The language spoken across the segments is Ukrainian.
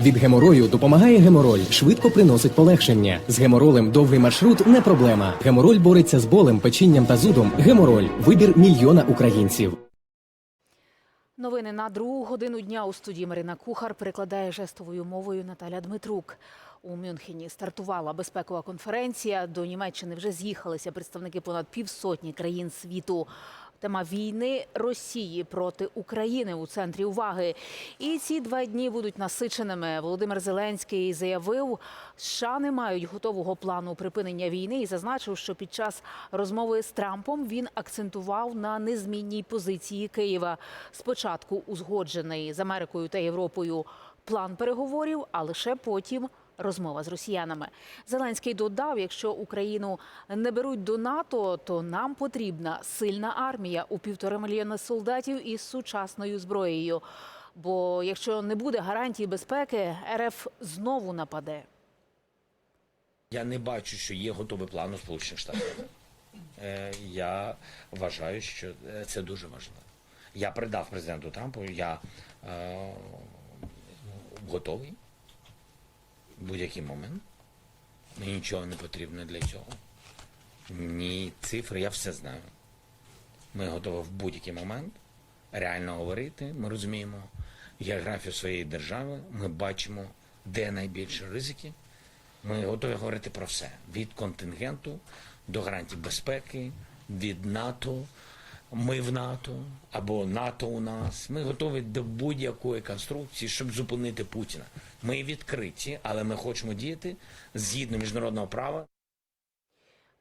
Від геморою допомагає гемороль, швидко приносить полегшення. З геморолем довгий маршрут не проблема. Гемороль бореться з болем, печінням та зудом. Гемороль вибір мільйона українців. Новини на другу годину дня у студії Марина Кухар перекладає жестовою мовою Наталя Дмитрук. У Мюнхені стартувала безпекова конференція. До Німеччини вже з'їхалися представники понад півсотні країн світу. Тема війни Росії проти України у центрі уваги. І ці два дні будуть насиченими. Володимир Зеленський заявив, США не мають готового плану припинення війни і зазначив, що під час розмови з Трампом він акцентував на незмінній позиції Києва. Спочатку узгоджений з Америкою та Європою план переговорів, а лише потім розмова з росіянами. Зеленський додав, якщо Україну не беруть до НАТО, то нам потрібна сильна армія у півтора мільйона солдатів із сучасною зброєю. Бо якщо не буде гарантій безпеки, РФ знову нападе. Я не бачу, що є готовий план у Сполучених Штатах. Е, Я вважаю, що е, це дуже важливо. Я передав президенту Трампу, я е, готовий будь-який момент. Мені нічого не потрібно для цього. Ні цифри, я все знаю. Ми готові в будь-який момент реально говорити. Ми розуміємо географію своєї держави, ми бачимо, де найбільші ризики. Ми готові говорити про все: від контингенту до гарантій безпеки, від НАТО. Ми в НАТО або НАТО у нас. Ми готові до будь-якої конструкції, щоб зупинити Путіна. Ми відкриті, але ми хочемо діяти згідно міжнародного права.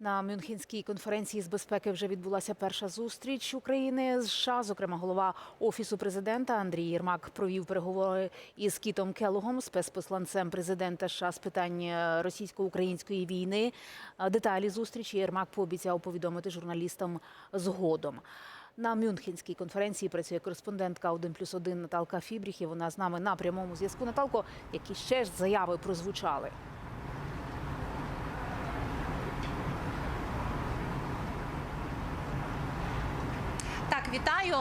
На Мюнхенській конференції з безпеки вже відбулася перша зустріч України з США. Зокрема, голова офісу президента Андрій Єрмак провів переговори із Кітом Келогом, спецпосланцем президента США з питань е, російсько-української війни. Е, Деталі зустрічі Єрмак пообіцяв повідомити журналістам згодом. На Мюнхенській конференції працює кореспондентка 1 плюс 1 Наталка Фібріх. І вона з нами на прямому зв'язку. Наталко, які ще ж заяви прозвучали? Вітаю.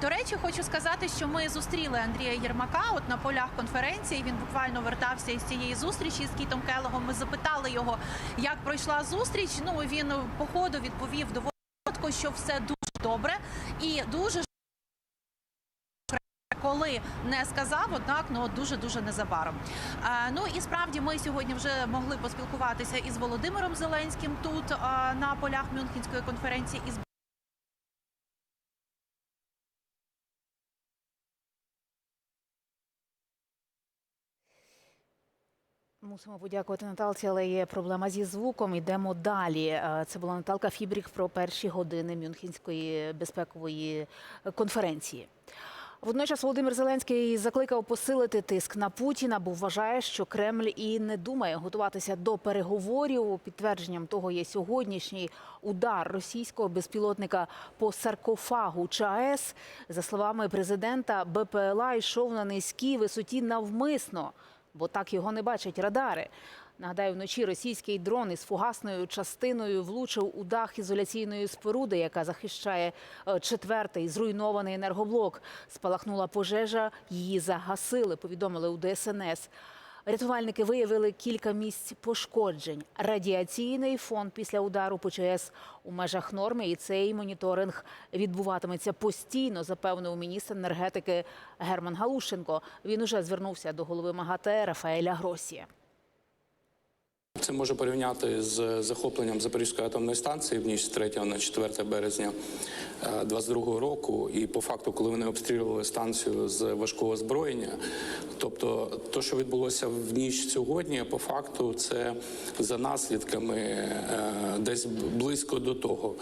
До речі, хочу сказати, що ми зустріли Андрія Єрмака от на полях конференції. Він буквально вертався із цієї зустрічі з Кітом Келогом. Ми запитали його, як пройшла зустріч. Ну він по ходу відповів доволі коротко, що все дуже добре і дуже коли не сказав, однак ну дуже дуже незабаром. А, ну і справді ми сьогодні вже могли поспілкуватися із Володимиром Зеленським тут а, на полях Мюнхенської конференції із Мусимо подякувати Наталці, але є проблема зі звуком. Йдемо далі. Е, Це була Наталка Фібріх про перші години Мюнхенської безпекової конференції. Водночас Володимир Зеленський закликав посилити тиск на Путіна, бо вважає, що Кремль і не думає готуватися до переговорів. Підтвердженням того є сьогоднішній удар російського безпілотника по саркофагу ЧАЕС. За словами президента, БПЛА йшов на низькій висоті навмисно бо так його не бачать радари. Нагадаю, вночі російський дрон із фугасною частиною влучив у дах ізоляційної споруди, яка захищає е, четвертий зруйнований енергоблок. Спалахнула пожежа, її загасили. Повідомили у ДСНС. Рятувальники виявили кілька місць пошкоджень. Радіаційний фон після удару по у межах норми, і цей моніторинг відбуватиметься постійно, запевнив міністр енергетики Герман Галушенко. Він уже звернувся до голови МАГАТЕ Рафаеля Гросія. Це може порівняти з захопленням Запорізької атомної станції в ніч з 3 на 4 березня 22 року. І по факту, коли вони обстрілювали станцію з важкого озброєння, тобто то, що відбулося в ніч сьогодні, по факту це за наслідками е, десь близько до того.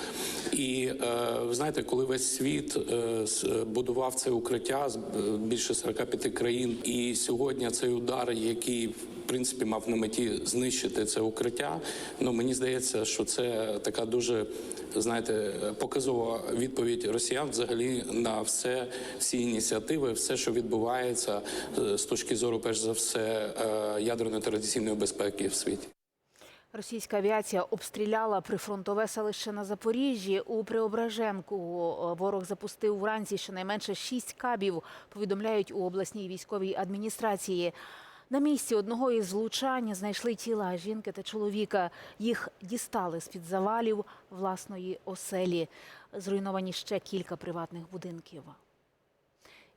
І е, ви знаєте, коли весь світ е, будував це укриття з е, більше 45 країн, і сьогодні цей удар, який принципі мав на меті знищити це укриття. Ну мені здається, що це така дуже знаєте показова відповідь росіян взагалі на все, всі ініціативи, все, що відбувається е, з точки зору, перш за все, е, ядерної традиційної безпеки в світі. Російська авіація обстріляла прифронтове селище на Запоріжжі. У Преображенку е, ворог запустив вранці щонайменше шість кабів. Повідомляють у обласній військовій адміністрації. На місці одного із злучань знайшли тіла жінки та чоловіка. Їх дістали з-під завалів власної оселі. Зруйновані ще кілька приватних будинків.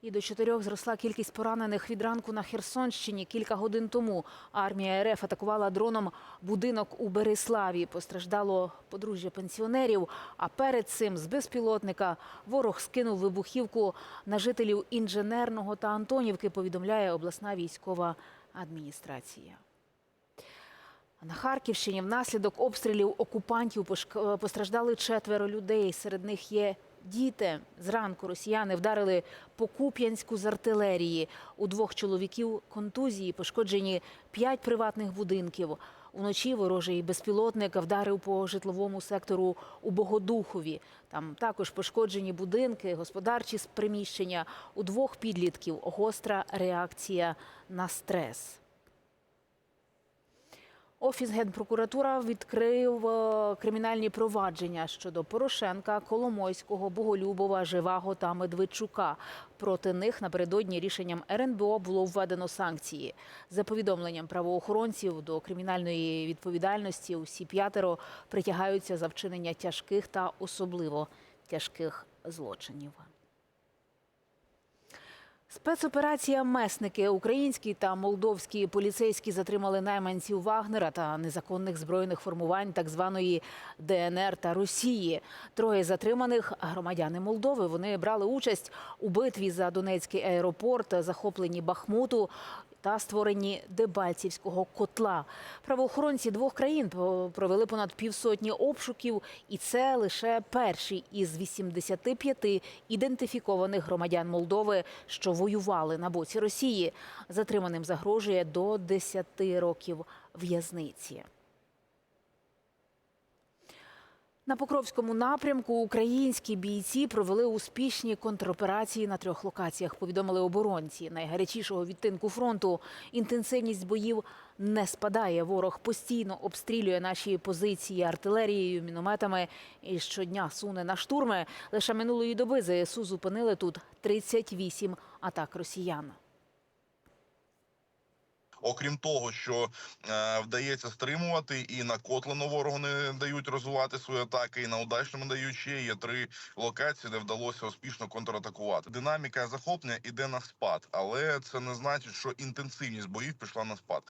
І до чотирьох зросла кількість поранених від ранку на Херсонщині. Кілька годин тому армія РФ атакувала дроном будинок у Береславі. Постраждало подружжя пенсіонерів. А перед цим з безпілотника ворог скинув вибухівку на жителів інженерного та Антонівки. Повідомляє обласна військова адміністрація. На Харківщині внаслідок обстрілів окупантів пошк- постраждали четверо людей. Серед них є діти. Зранку росіяни вдарили по Куп'янську з артилерії. У двох чоловіків контузії пошкоджені п'ять приватних будинків. Уночі ворожий безпілотник вдарив по житловому сектору у Богодухові. Там також пошкоджені будинки, господарчі приміщення. У двох підлітків гостра реакція на стрес. Офіс генпрокуратура відкрив е, кримінальні провадження щодо Порошенка, Коломойського, Боголюбова, Живаго та Медведчука. Проти них напередодні рішенням РНБО було введено санкції. За повідомленням правоохоронців до кримінальної відповідальності усі п'ятеро притягаються за вчинення тяжких та особливо тяжких злочинів. Спецоперація Месники українські та молдовські поліцейські затримали найманців Вагнера та незаконних збройних формувань так званої ДНР та Росії. Троє затриманих громадяни Молдови. Вони брали участь у битві за Донецький аеропорт, захопленні Бахмуту. Та створенні Дебальцівського котла правоохоронці двох країн провели понад півсотні обшуків, і це лише перші із 85 ідентифікованих громадян Молдови, що воювали на боці Росії. Затриманим загрожує до 10 років в'язниці. На Покровському напрямку українські бійці провели успішні контроперації на трьох локаціях. Повідомили оборонці найгарячішого відтинку фронту. Інтенсивність боїв не спадає. Ворог постійно обстрілює наші позиції артилерією, мінометами і щодня суне на штурми. Лише минулої доби ЗСУ зупинили тут 38 атак росіян. Окрім того, що е, вдається стримувати, і на Котлину ворогу не дають розвивати свої атаки, і на удачному дають ще є три локації, де вдалося успішно контратакувати. Динаміка захоплення іде на спад, але це не значить, що інтенсивність боїв пішла на спад.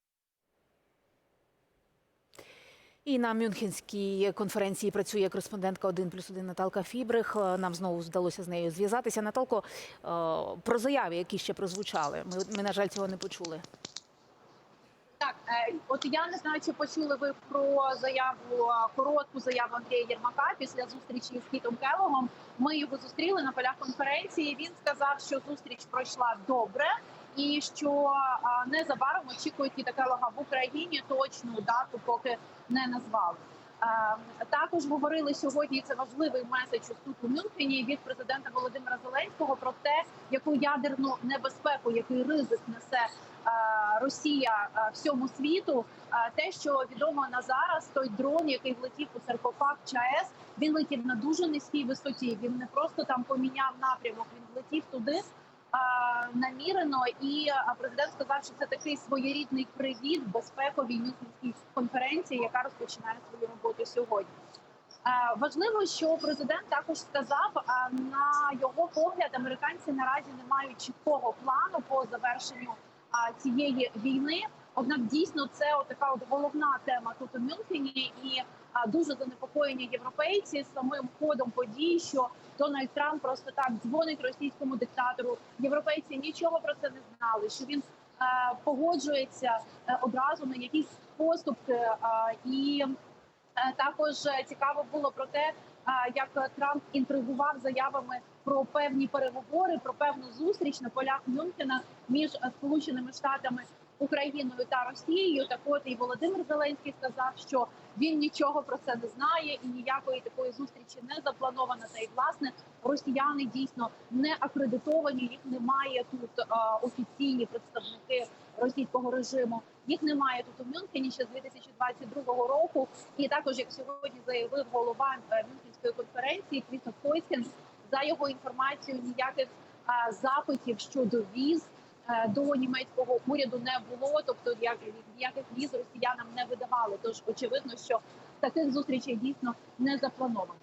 І на Мюнхенській конференції працює кореспондентка 1 плюс 1 Наталка Фібрих. Е, Нам знову вдалося з нею зв'язатися. Наталко, е, про заяви, які ще прозвучали. Ми, ми на жаль, цього не почули. Так, е, от я не знаю, чи почули ви про заяву е, коротку заяву Андрія Єрмака після зустрічі з Кітом Келогом. Ми його зустріли на полях конференції. Він сказав, що зустріч пройшла добре, і що незабаром очікують Кіта Келога в Україні. Точну дату поки не назвали. Е, Також говорили сьогодні. і Це важливий меседж тут у Мюнхені від президента Володимира Зеленського про те, яку ядерну небезпеку, який ризик несе е, Росія е, всьому світу. Е, Те, що відомо на зараз, той дрон, який влетів у саркофаг ЧАЕС, він летів на дуже низькій висоті. Він не просто там поміняв напрямок, він влетів туди е, намірено. І е, президент сказав, що це такий своєрідний привіт безпековій мюнхенській конференції, яка розпочинає свою роботу сьогодні. Е, Важливо, що президент також сказав, е, на його погляд, американці наразі не мають чіткого плану по завершенню е, цієї війни. Однак дійсно це така от головна тема тут у Мюнхені, і е, дуже занепокоєні європейці самим ходом подій, що Дональд Трамп просто так дзвонить російському диктатору. Європейці нічого про це не знали. Що він е, погоджується е, одразу на якісь поступки е, і. Е, Також цікаво було про те, як Трамп інтригував заявами про певні переговори, про певну зустріч на полях Мюнхена між Сполученими Штатами, Україною та Росією. Так от і Володимир Зеленський сказав, що він нічого про це не знає і ніякої такої зустрічі не заплановано. Та й власне росіяни дійсно не акредитовані. Їх немає тут е, офіційні представники російського режиму. Їх немає тут у Мюнхені ще з 2022 року. І також, як сьогодні заявив голова е, Мюнхенської конференції Крістоф Хойскен, за його інформацією, ніяких запитів щодо віз е, до німецького уряду не було, тобто як ніяких віз росіянам не видавали. Тож очевидно, що таких зустрічей дійсно не заплановано.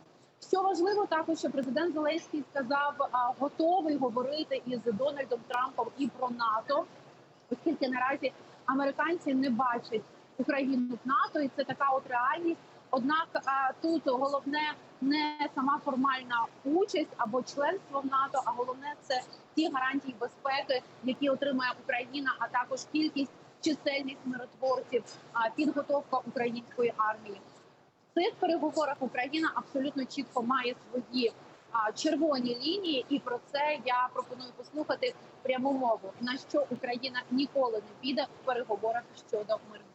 Що важливо, також що президент Зеленський сказав, готовий говорити із Дональдом Трампом і про НАТО, оскільки наразі американці не бачать Україну в НАТО, і це така от реальність. Однак тут головне не сама формальна участь або членство в НАТО, а головне це ті гарантії безпеки, які отримає Україна, а також кількість чисельність миротворців, підготовка української армії. В цих переговорах Україна абсолютно чітко має свої червоні лінії, і про це я пропоную послухати пряму мову. На що Україна ніколи не піде в переговорах щодо плану.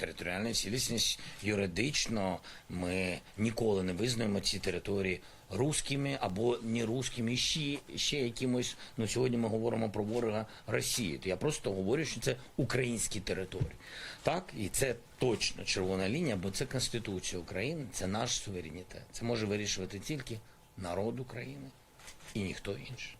Територіальна цілісність юридично ми ніколи не визнаємо ці території руськими або не руськими, ще, ще якимось. Ну сьогодні ми говоримо про ворога Росії. То я просто говорю, що це українські території. Так, і це точно червона лінія, бо це Конституція України, це наш суверенітет. Це може вирішувати тільки народ України і ніхто інший.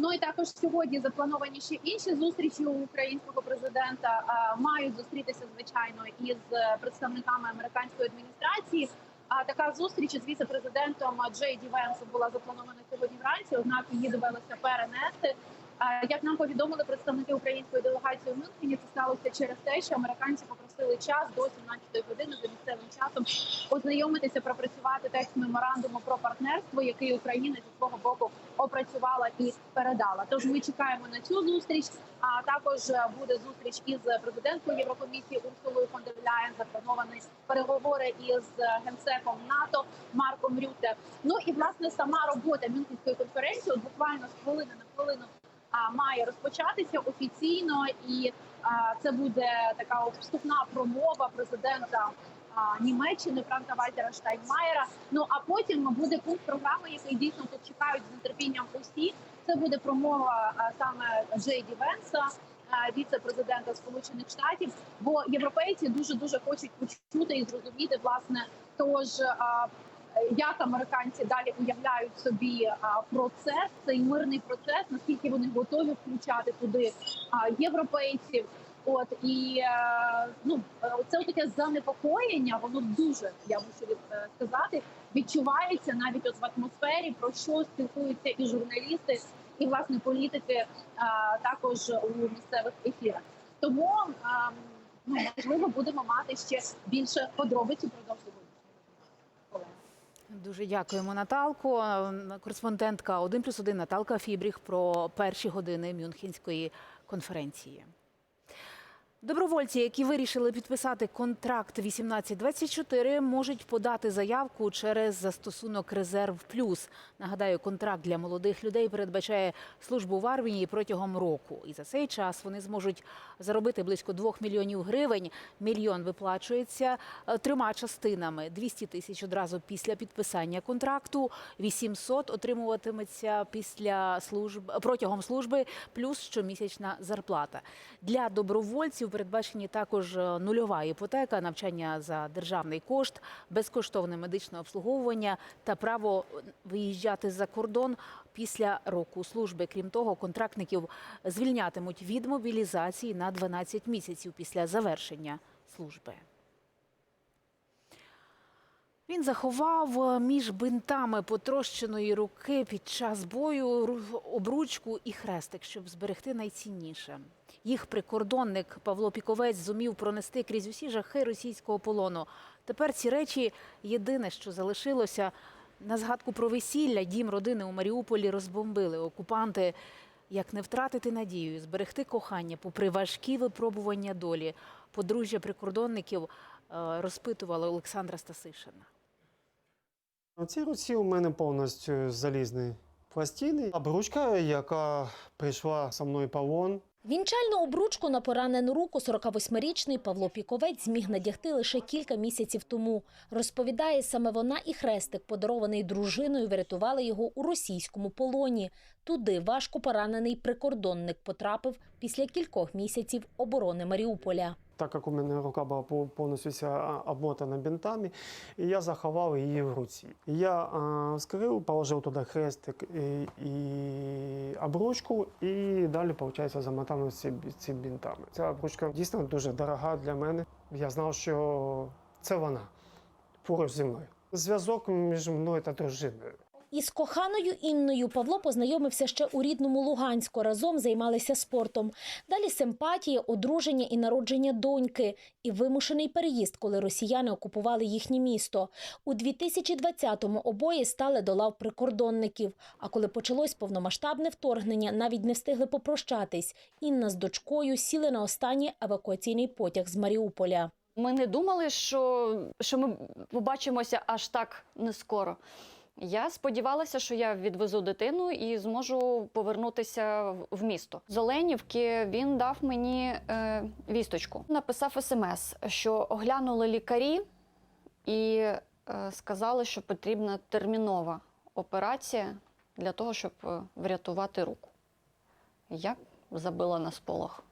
Ну і також сьогодні заплановані ще інші зустрічі у українського президента. Мають зустрітися звичайно із представниками американської адміністрації. А така зустріч із віце-президентом Джей Ді Венсом була запланована сьогодні вранці. Однак її довелося перенести. Як нам повідомили представники української делегації у Мюнхені, це сталося через те, що американці попросили час до 17 години за місцевим часом ознайомитися, пропрацювати текст меморандуму про партнерство, який Україна зі свого боку опрацювала і передала. Тож ми чекаємо на цю зустріч. А також буде зустріч із президенткою Єврокомісії Урсулою фон дер. Заплановані переговори із генсеком НАТО Марком Рюте. Ну і власне сама робота Мюнхенської конференції от буквально з хвилини на хвилину має розпочатися офіційно, і це буде така вступна промова президента. Німеччини Франка Вальтера Штайнмаєра. Ну а потім буде пункт програми, який дійсно тут чекають з нетерпінням усі. Це буде промова саме Джей Ді Венса, віце-президента Сполучених Штатів. Бо європейці дуже дуже хочуть почути і зрозуміти власне тож. А, як американці далі уявляють собі процес, цей мирний процес, наскільки вони готові включати туди європейців. От і е, ну це таке занепокоєння. Воно дуже я мушу е, сказати, відчувається навіть от в атмосфері, про що спілкуються і журналісти, і власне політики е, також у місцевих ефірах. Тому е, ну, можливо будемо мати ще більше подробиць. Олена. Дуже дякуємо, Наталко. Кореспондентка 1 плюс 1 Наталка Фібріх про перші години Мюнхенської конференції. Добровольці, які вирішили підписати контракт 1824, можуть подати заявку через застосунок Резерв Плюс. Нагадаю, контракт для молодих людей передбачає службу в армії протягом року. І за цей час вони зможуть заробити близько 2 мільйонів гривень. Мільйон виплачується е, трьома частинами: 200 тисяч одразу після підписання контракту, 800 отримуватиметься після служб протягом служби, плюс щомісячна зарплата. Для добровольців передбачені також е, нульова іпотека, навчання за державний кошт, безкоштовне медичне обслуговування та право виїжджати за кордон після року служби. Крім того, контрактників звільнятимуть від мобілізації на 12 місяців після завершення служби. Він заховав е, між бинтами потрощеної руки під час бою ру- обручку і хрестик, щоб зберегти найцінніше. Їх прикордонник Павло Піковець зумів пронести крізь усі жахи російського полону. Тепер ці речі єдине, що залишилося. На згадку про весілля дім родини у Маріуполі розбомбили окупанти. Як не втратити надію, зберегти кохання попри важкі випробування долі. Подружжя прикордонників е, розпитували Олександра Стасишина. На цій руці у мене повністю залізні пластини. Обручка, яка прийшла со мною в полон. Вінчальну обручку на поранену руку 48-річний Павло Піковець зміг надягти лише кілька місяців тому. Розповідає, саме вона і хрестик, подарований дружиною, врятували його у російському полоні. Туди важко поранений прикордонник потрапив після кількох місяців оборони Маріуполя. Так як у мене рука була пов- повністю обмотана бінтами, і я заховав її в руці. Я вскрив, положив туди хрестик і, і обручку, і далі, виходить, замотав ці бінтами. Ця обручка дійсно дуже дорога для мене. Я знав, що це вона поруч зі мною. Зв'язок між мною та дружиною. Із коханою Інною Павло познайомився ще у рідному Луганську. Разом займалися спортом. Далі симпатія, одруження і народження доньки. І вимушений переїзд, коли росіяни окупували їхнє місто. У 2020-му обоє стали до лав прикордонників. А коли почалось повномасштабне вторгнення, навіть не встигли попрощатись. Інна з дочкою сіли на останній евакуаційний потяг з Маріуполя. Ми не думали, що, що ми побачимося аж так не скоро. Я сподівалася, що я відвезу дитину і зможу повернутися в- місто. З Оленівки він дав мені е, вісточку. Написав смс, що оглянули лікарі і е, сказали, що потрібна термінова операція для того, щоб е, врятувати руку. Я забила на сполох.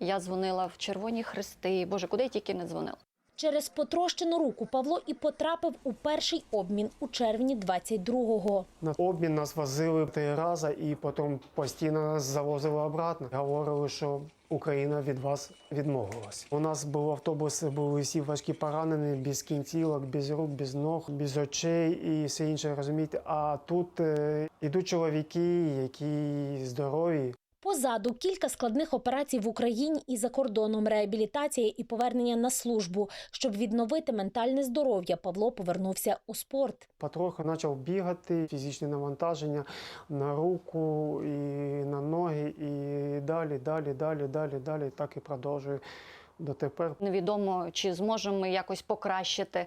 Я дзвонила в Червоні Хрести. Боже, куди я тільки не дзвонила. Через потрощену руку Павло і потрапив у перший обмін у червні 22-го. На обмін нас возили три рази і потім постійно нас завозили обратно. Говорили, що Україна від вас відмовилась. У нас був автобус, були всі важкі поранені, без кінцівок, без рук, без ног, без очей і все інше, розумієте. А тут е, ідуть чоловіки, які здорові, Позаду кілька складних операцій в Україні і за кордоном, реабілітація і повернення на службу. Щоб відновити ментальне здоров'я, Павло повернувся у спорт. Потроху почав бігати, фізичне навантаження на руку і на ноги, і далі, далі, далі, далі, далі. Так і продовжую дотепер. Невідомо, чи зможемо ми якось покращити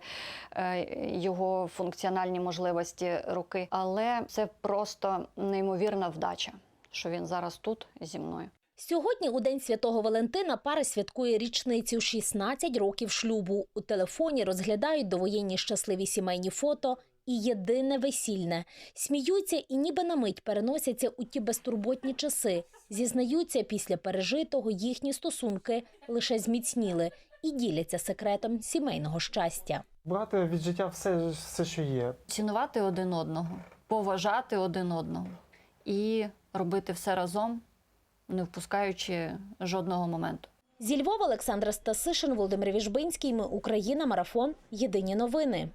е, його функціональні можливості руки, але це просто неймовірна вдача, що він зараз тут зі мною. Сьогодні, у День Святого Валентина, пара святкує річницю 16 років шлюбу. У телефоні розглядають довоєнні щасливі сімейні фото і єдине весільне. Сміються і ніби на мить переносяться у ті безтурботні часи. Зізнаються, після пережитого їхні стосунки лише зміцніли і діляться секретом сімейного щастя. Брати від життя все, все, що є. Цінувати один одного, поважати один одного і робити все разом, не впускаючи жодного моменту. Зі Львова Олександра Стасишин, Володимир Віжбинський. Ми Україна. Марафон. Єдині новини.